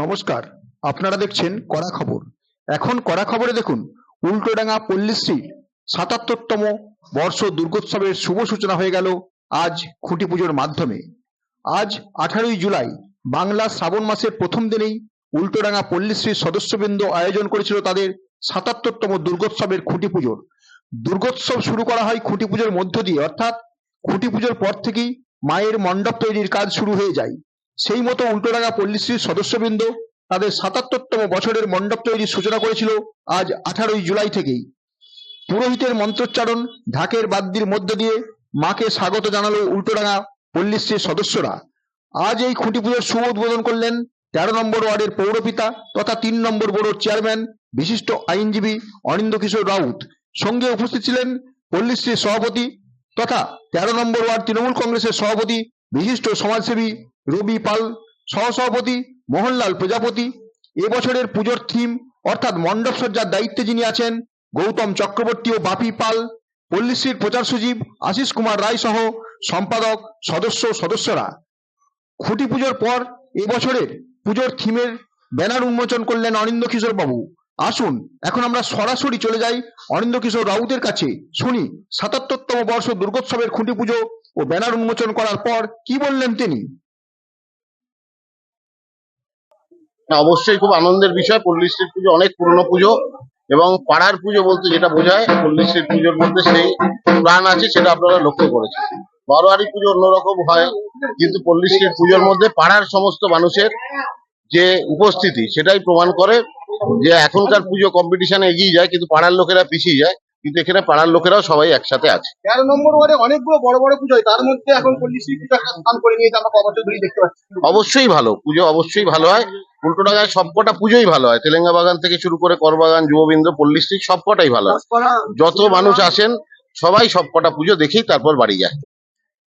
নমস্কার, আপনারা দেখছেন কড়া খবর। এখন কড়া খবরে দেখুন, উল্টোডাঙ্গা পল্লীশ্রীর সাতাত্তরতম বর্ষ দুর্গোৎসবের শুভ সূচনা হয়ে গেল আজ খুঁটি পুজোর মাধ্যমে। আজ আঠারোই জুলাই, বাংলা শ্রাবণ মাসের প্রথম দিনেই উল্টোডাঙ্গা পল্লীশ্রীর সদস্যবৃন্দ আয়োজন করেছিল তাদের সাতাত্তরতম দুর্গোৎসবের খুঁটি পুজোর। দুর্গোৎসব শুরু করা হয় খুঁটি পুজোর মধ্য দিয়ে, অর্থাৎ খুঁটি পুজোর পর থেকেই মায়ের মণ্ডপ তৈরির কাজ শুরু হয়ে যায়। সেই মতো উল্টোডাঙ্গা পল্লীশ্রীর সদস্যবৃন্দ তাদের সাতাত্তরতম বছরের মণ্ডপ তৈরির সূচনা করেছিল আজ আঠারোই জুলাই থেকেই। পুরোহিতের মন্ত্রোচ্চারণ ঢাকের বাদ্যির মধ্য দিয়ে মাকে স্বাগত জানালো উল্টোডাঙ্গা পল্লীশ্রীর সদস্যরা। আজ এই খুঁটি পুজোর শুভ উদ্বোধন করলেন তেরো নম্বর ওয়ার্ডের পৌরপিতা তথা তিন নম্বর বোর্ডের চেয়ারম্যান বিশিষ্ট আইনজীবী অনিন্দ কিশোর রাউত। সঙ্গে উপস্থিত ছিলেন পল্লীশ্রীর সভাপতি তথা তেরো নম্বর ওয়ার্ড তৃণমূল কংগ্রেসের সভাপতি বিশিষ্ট সমাজসেবী রবি পাল, সহসভাপতি মোহনলাল প্রজাপতি। এবছরের পুজোর থিম অর্থাৎ মণ্ডপ সজ্জার দায়িত্বে যিনি আছেন, গৌতম চক্রবর্তী ও বাপি পাল। পল্লীশ্রীর প্রচার সচিব আশিস কুমার রায় সহ সম্পাদক, সদস্য, সদস্যরা। খুঁটি পুজোর পর এবছরের পুজোর থিমের ব্যানার উন্মোচন করলেন অনিন্দ কিশোর বাবু। আসুন, এখন আমরা সরাসরি চলে যাই অনিন্দ কিশোর রাউতের কাছে। শুনি, সাতাত্তরতম বর্ষ দুর্গোৎসবের খুঁটি পুজো ও ব্যানার উন্মোচন করার পর কি বললেন তিনি? অবশ্যই খুব আনন্দের বিষয়। পল্লী পল্লীশ্রীর পুজো অনেক পুরনো পুজো এবং পাড়ার পুজো বলতে যেটা বোঝায় পল্লী পল্লীশ্রীর পুজোর মধ্যে সেই প্রাণ আছে সেটা আপনারা লক্ষ্য করেছেন। বারোয়ারি পুজো অন্যরকম হয় কিন্তু পল্লী পল্লীশ্রীর পুজোর মধ্যে পাড়ার সমস্ত মানুষের যে উপস্থিতি সেটাই প্রমাণ করে যে এখনকার পুজো কম্পিটিশনে এগিয়ে যায় কিন্তু পাড়ার লোকেরা পিছিয়ে যায় কিন্তু এখানে পাড়ার লোকেরাও সবাই একসাথে আছে। তেরো নম্বর ওয়ার্ডে অনেকগুলো বড় বড় পুজো হয় তার মধ্যে এখন পল্লীশ্রী পুজো স্থান করে নিয়েছে আমরা কবছর ধরেই দেখতে পাচ্ছি। অবশ্যই ভালো পুজো অবশ্যই ভালো হয়। উল্টোডাঙ্গায় সবকটা পুজোই ভালো হয়। তেলেঙ্গা বাগান থেকে শুরু করে করবাগান যুববিন্দ পল্লীশ্রী সবকটাই ভালো হয়। যত মানুষ আসেন সবাই সবকটা পুজো দেখেই তারপর বাড়ি যায়।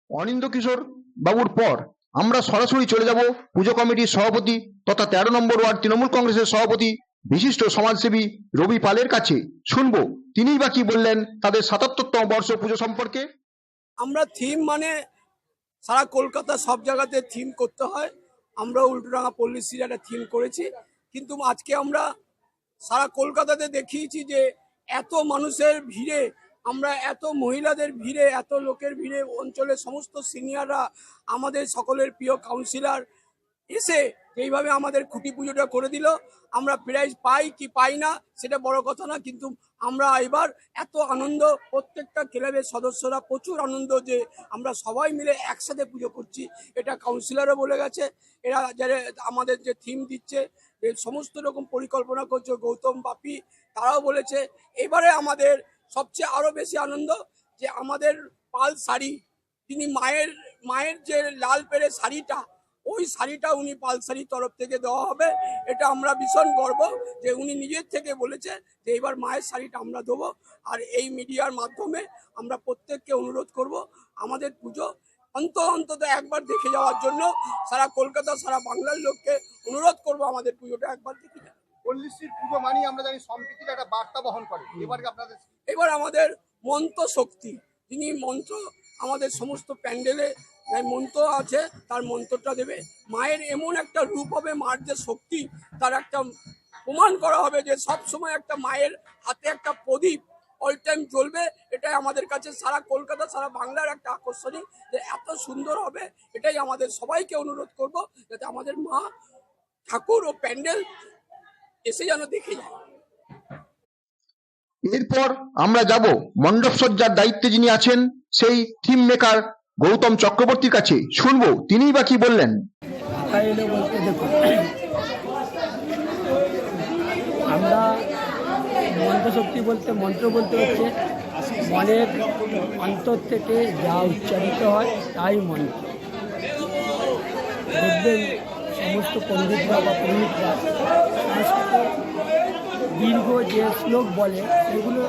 অনিন্দ কিশোর বাবুর পর আমরা সরাসরি চলে যাব পুজো কমিটির সভাপতি তথা তেরো নম্বর ওয়ার্ড তৃণমূল কংগ্রেসের সভাপতি বিশিষ্ট সমাজসেবী রবি পালের কাছে শুনব। তিনিই বা কি বললেন তাদের সাতাত্তরতম বর্ষ পুজো সম্পর্কে? আমরা থিম মানে সারা কলকাতা সব জায়গাতে থিম করতে হয়। আমরা উল্টোডাঙা পল্লীশ্রীর একটা থিম করেছি। কিন্তু আজকে আমরা সারা কলকাতাতে দেখিয়েছি যে এত মানুষের ভিড়ে, আমরা এত মহিলাদের ভিড়ে, এত লোকের ভিড়ে অঞ্চলের সমস্ত সিনিয়ররা আমাদের সকলের প্রিয় কাউন্সিলর এসে এইভাবে আমাদের খুঁটি পুজোটা করে দিল, আমরা প্রাইজ পাই কি পাই না, সেটা বড় কথা না, কিন্তু আমরা এবার এত আনন্দ, প্রত্যেকটা ক্লাবের সদস্যরা প্রচুর আনন্দ যে আমরা সবাই মিলে একসাথে পুজো করছি। এটা কাউন্সিলরও বলে গেছে, এরা যারা আমাদের যে থিম দিচ্ছে সমস্ত রকম পরিকল্পনা করছে, গৌতম বাপি, তারাও বলেছে, এবারে আমাদের সবচেয়ে আরও বেশি আনন্দ যে আমাদের পাল শাড়ি, তিনি মায়ের মায়ের যে লাল পেরে শাড়িটা ওই শাড়িটা উনি পালসারির তরফ থেকে দেওয়া হবে এটা আমরা ভীষণ গর্ব যে উনি নিজের থেকে বলেছে যে এবার মায়ের শাড়িটা আমরা দেবো আর এই মিডিয়ার মাধ্যমে আমরা প্রত্যেককে অনুরোধ করব আমাদের পুজো অন্ত অন্তত একবার দেখে যাওয়ার জন্য সারা কলকাতা সারা বাংলার লোককে অনুরোধ করব আমাদের পুজোটা একবার দেখে যাওয়ার। পল্লীশ্রীর পুজো মানি আমরা জানি সম্প্রীতির একটা বার্তা বহন করে এবার আপনাদের এবার আমাদের মন্ত্র শক্তি তিনি মন্ত্র আমাদের সমস্ত প্যান্ডেলে যে মন্ত্র আছে, তার মন্ত্রটা দেবে। মায়ের এমন একটা রূপ হবে, মার যে শক্তি, তার একটা প্রমাণ করা হবে যে সব সময় একটা মায়ের হাতে একটা প্রদীপ অল টাইম জ্বলবে। এটাই আমাদের কাছে সারা কলকাতা, সারা বাংলার একটা আকর্ষণী যে এত সুন্দর হবে। এটাই আমাদের সবাইকে অনুরোধ করব যাতে আমাদের মা ঠাকুর ও প্যান্ডেল এসে যেন দেখে যায়। এরপর আমরা যাব মণ্ডপ সজ্জার দায়িত্বে যিনি আছেন, সেই থিম মেকার গৌতম চক্রবর্তীর কাছে শুনব, তিনিই বা কি বললেন? আমরা মন্ত্রশক্তি বলতে, মন্ত্র বলতে হচ্ছে মনের অন্তর থেকে যা উচ্চারিত হয় তাই মন্ত্র। দেখবেন সমস্ত পণ্ডিতরা বা পণ্ডিতরা দীর্ঘ যে শ্লোক বলে, সেগুলো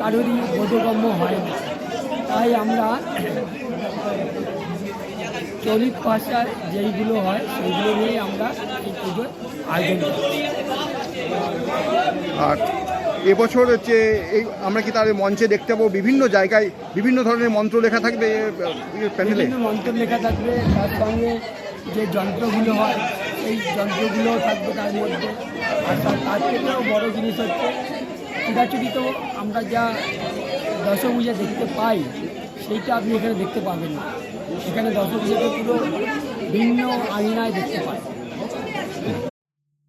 কারোরই বোধগম্য হয় না। তাই আমরা চলিত ভাষায় যেইগুলো হয় সেইগুলো নিয়ে আমরা এই পুজোর আয়োজন করি। আর এবছর হচ্ছে এই আমরা কি তার মঞ্চে দেখতে পাবো বিভিন্ন জায়গায় বিভিন্ন ধরনের মন্ত্র লেখা থাকবে এ, প্যানেলে মন্ত্র লেখা থাকবে তার সঙ্গে যে যন্ত্রগুলো হয় এই যন্ত্রগুলোও থাকবে তার মধ্যে। আর তার তার থেকেও বড় জিনিস হচ্ছে চিরাচুরি তো আমরা যা দশভূজা দেখতে পাই সেইটা আপনি এখানে দেখতে পাবেন। না এখানে দশভূজাকে পুরো ভিন্ন আঙিনায় দেখতে পাই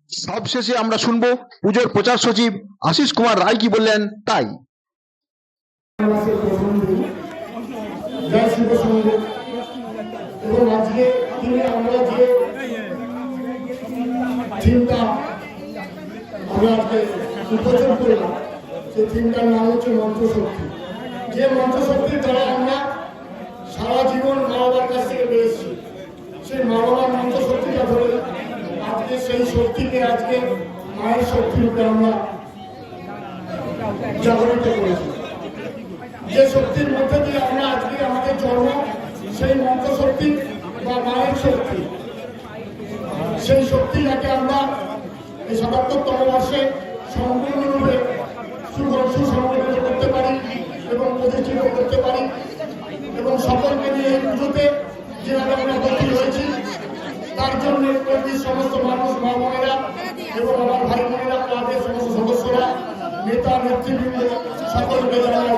সবশেষে আমরা শুনব পুজোর প্রচার সচিব আশিস কুমার রায় কি বললেন তাই। জয় শিব সঙ্গ এবং আজকে দিনে আমরা আজকে করলাম। সেই থিমটার নাম হচ্ছে মন্ত্রশক্তি। যে মন্ত্রশক্তির দ্বারা আমরা সারা জীবন মা বাবার কাছ থেকে পেয়েছি, সেই মা বাবার মন্ত্রশক্তিটা ধরে আজকে সেই শক্তিকে আজকে মায়ের শক্তি রূপে আমরা জাগরিত করেছি। যে শক্তির মধ্যে দিয়ে আমরা আজকে আমাদের জন্ম, সেই মন্ত্র শক্তি বা মায়ের শক্তি, সেই শক্তি যাতে আমরা এই সাতাত্তরতম বর্ষে সম্পূর্ণরূপে সুসংগঠিত করতে পারি। এবং প্রতিষ্ঠিত করতে পারি। এবং সকলকে নিয়ে পুজোতে যেভাবে আমরা উপস্থিত হয়েছি তার জন্য সমস্ত মানুষ, মা বোনেরা এবং আমার ভাই বোনেরা, ক্লাবের সমস্ত সদস্যরা, নেতা, নেতৃবৃন্দ সকলকে জানাই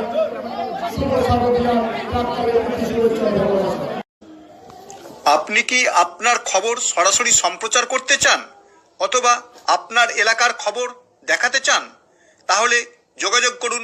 শুভ ভালোবাসা আপনি কি আপনার খবর সরাসরি সম্প্রচার করতে চান অথবা আপনার এলাকার খবর দেখাতে চান? তাহলে যোগাযোগ করুন